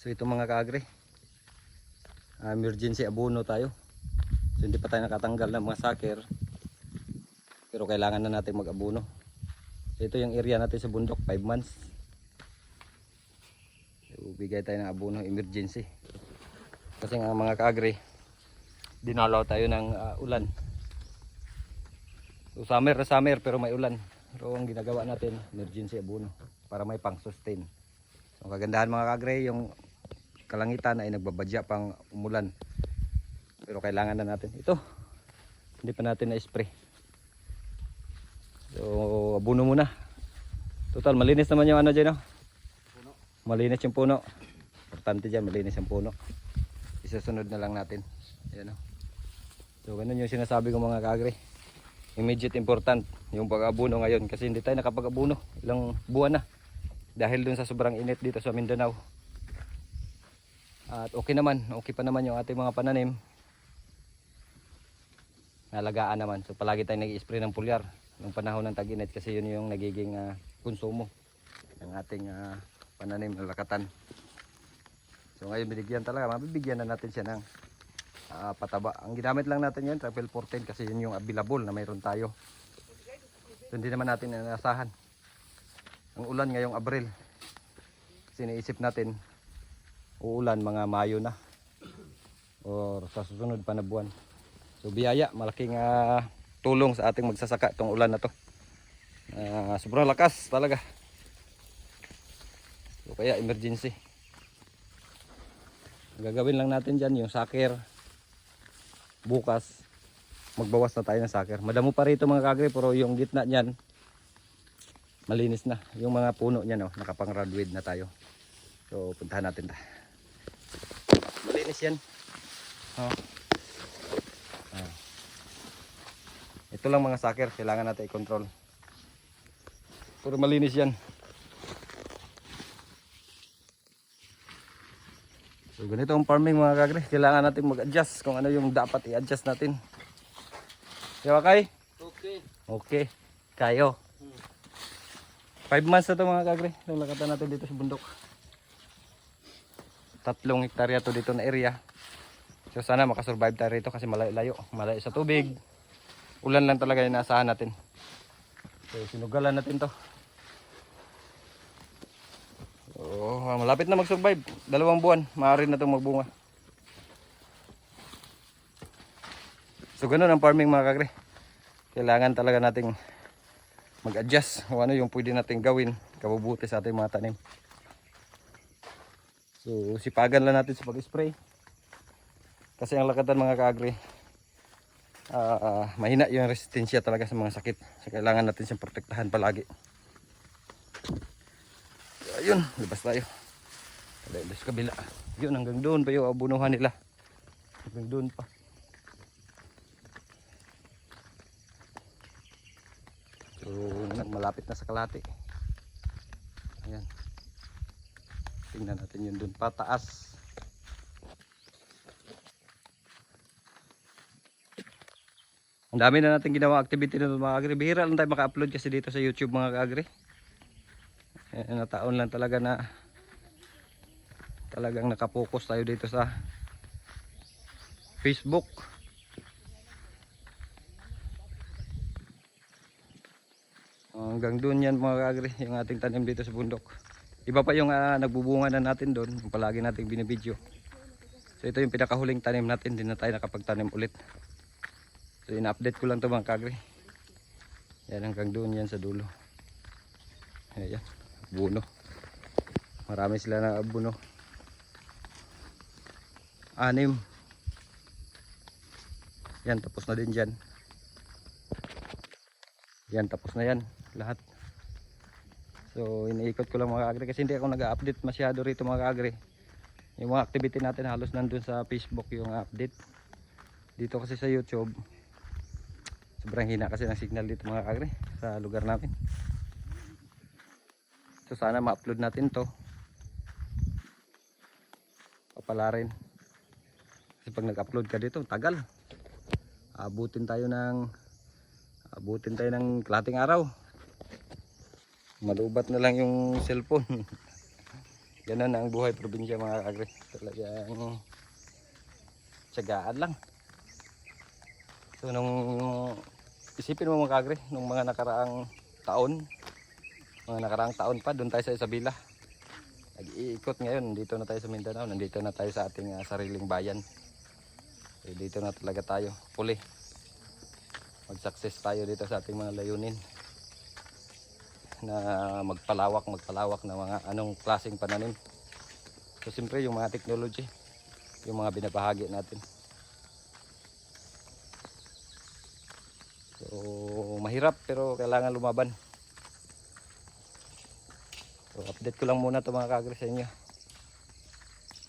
So ito mga kaagri. ah, emergency abono tayo. So hindi pa tayo nakatanggal ng mga saker. Pero kailangan na natin mag-abono. So ito yung area natin sa bundok, 5 months. So, bigay tayo ng abono emergency. Kasi nga mga kaagri, dinalaw tayo ng ah, ulan. So summer na summer pero may ulan. Pero ang ginagawa natin, emergency abono para may pang sustain. So kagandahan mga kagre, yung kalangitan ay nagbabadya pang umulan. Pero kailangan na natin. Ito, hindi pa natin na-spray. So abono muna. Total, malinis naman yung ano dyan. No? Malinis yung puno. Importante dyan, malinis yung puno. Isasunod na lang natin. Ayan, no? So ganun yung sinasabi ko mga kagre immediate important yung pag-abuno ngayon kasi hindi tayo nakapag-abuno ilang buwan na dahil dun sa sobrang init dito sa Mindanao at okay naman okay pa naman yung ating mga pananim nalagaan naman so palagi tayong nag-spray ng pulyar ng panahon ng tag-init kasi yun yung nagiging ah, konsumo ng ating ah, pananim na lakatan so ngayon binigyan talaga mabibigyan na natin siya ng ah, pataba. Ang ginamit lang natin yan, Travel 14 kasi yun yung available na mayroon tayo. So, hindi naman natin inasahan. Ang ulan ngayong Abril. Kasi natin, uulan mga Mayo na. Or sa susunod pa na buwan. So biyaya, malaking ah, tulong sa ating magsasaka itong ulan na to. Ah, sobrang lakas talaga. So kaya emergency. Gagawin lang natin dyan yung saker, bukas magbawas na tayo ng saker. Madamo pa rito mga kagre pero yung gitna niyan malinis na. Yung mga puno niyan oh, nakapang radweed na tayo. So puntahan natin ta. Malinis yan. Oh. Ah. Ito lang mga saker, kailangan natin i-control. Pero malinis yan. So ganito ang farming mga kagre. Kailangan natin mag-adjust kung ano yung dapat i-adjust natin. Diba kay? Okay. Okay. Kayo. 5 months na to mga kagre. Itong lakatan natin dito sa bundok. Tatlong hektarya to dito na area. So sana makasurvive tayo rito kasi malayo-layo. Malayo sa tubig. Ulan lang talaga yung naasahan natin. So sinugalan natin to. Oh, malapit na mag-survive. Dalawang buwan, maaari na itong magbunga. So ganun ang farming mga kagre. Kailangan talaga nating mag-adjust kung ano yung pwede nating gawin kabubuti sa ating mga tanim. So sipagan lang natin sa pag-spray. Kasi ang lakatan mga kagre, ah, ah, mahina yung resistensya talaga sa mga sakit. So kailangan natin siyang protektahan palagi. So, ayun, labas tayo. Dahil sa kabila. Yun, hanggang doon pa yung abunuhan nila. Hanggang doon pa. So, malapit na sa kalati. Ayan. Tingnan natin yun doon. Pataas. Ang dami na natin ginawa activity na mga agri. Bihira lang tayo maka-upload kasi dito sa YouTube mga agri. Eh, nataon lang talaga na talagang nakapokus tayo dito sa Facebook. Hanggang doon yan mga kagri, yung ating tanim dito sa bundok. Iba pa yung ah, nagbubunga na natin doon, yung palagi nating binibidyo. So ito yung pinakahuling tanim natin, hindi na tayo nakapagtanim ulit. So in-update ko lang to mga kagri. Yan hanggang doon yan sa dulo. Ayan, buno. Marami sila na buno. Anim. Yan, tapos na din dyan. Yan, tapos na yan. Lahat. So, iniikot ko lang mga agri kasi hindi ako nag-update masyado rito mga agri. Yung mga activity natin halos nandun sa Facebook yung update. Dito kasi sa YouTube, sobrang hina kasi ng signal dito mga agri sa lugar namin. So, sana ma-upload natin to. Papala rin. Kasi pag nag-upload ka dito, tagal. Abutin tayo ng abutin tayo ng kalating araw. Malubat na lang yung cellphone. Ganun ang buhay probinsya mga kagre. Talagang tiyagaan lang. So nung isipin mo mga kagre, nung mga nakaraang taon, mga nakaraang taon pa, doon tayo sa Isabela. Nag-iikot ngayon, dito na tayo sa Mindanao, nandito na tayo sa ating ah, sariling bayan. Eh, dito na talaga tayo, puli. Mag-success tayo dito sa ating mga layunin na magpalawak, magpalawak na mga anong klaseng pananim. So siyempre yung mga technology, yung mga binabahagi natin. So mahirap pero kailangan lumaban. So update ko lang muna to mga kagre sa inyo.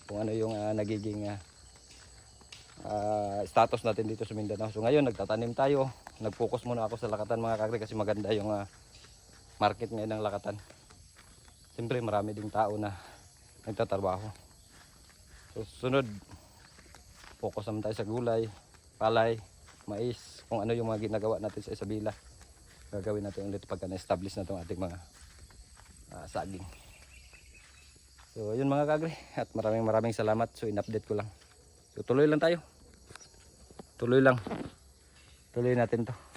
Kung ano yung ah, nagiging ah, ah, status natin dito sa Mindanao. So ngayon nagtatanim tayo. Nag-focus muna ako sa lakatan mga kagre kasi maganda yung ah, market ngayon ng lakatan. Siyempre marami ding tao na nagtatrabaho. So sunod, focus naman tayo sa gulay, palay, mais, kung ano yung mga ginagawa natin sa Isabela. Gagawin natin ulit pagka na-establish na itong ating mga ah, saging. So yun mga kagre at maraming maraming salamat. So in-update ko lang. So tuloy lang tayo. Tuloy lang. Tuloy natin to.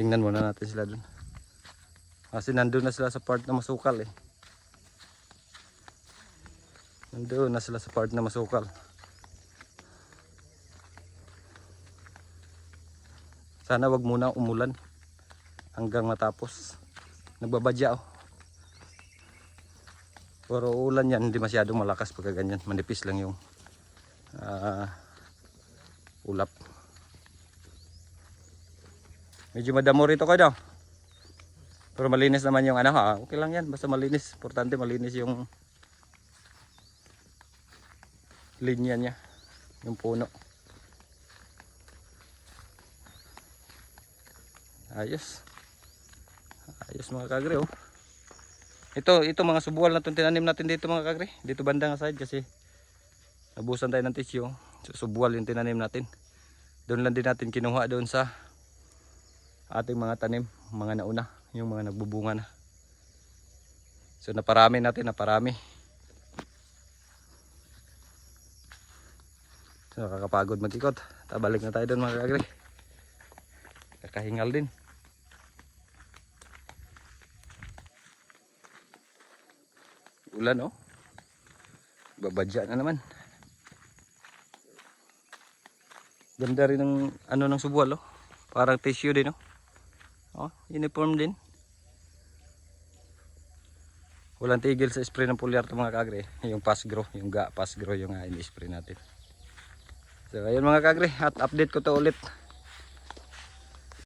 Tingnan muna natin sila dun. Kasi nandun na sila sa part na masukal eh. Nandun na sila sa part na masukal. Sana wag muna umulan hanggang matapos. Nagbabadya oh. Pero ulan yan, hindi masyadong malakas pagka ganyan. Manipis lang yung ah, ulap. Medyo madamo rito daw. Pero malinis naman yung ano ha. Okay lang yan. Basta malinis. Importante malinis yung linya niya. Yung puno. Ayos. Ayos mga kagre oh. Ito, ito mga subual na itong tinanim natin dito mga kagre. Dito banda nga side kasi nabusan tayo ng tissue. So, subual yung tinanim natin. Doon lang din natin kinuha doon sa ating mga tanim, mga nauna, yung mga nagbubunga na. So naparami natin, naparami. So nakakapagod mag-ikot. Tabalik na tayo doon mga kagre. Kakahingal din. Ulan oh. Babadya na naman. Ganda rin ng ano ng subual oh. Parang tissue din oh. Oh, uniform din. Walang tigil sa spray ng pulyar to mga kagre. Yung pass grow, yung ga pass grow yung uh, ini-spray natin. So ayun mga kagre, at update ko to ulit.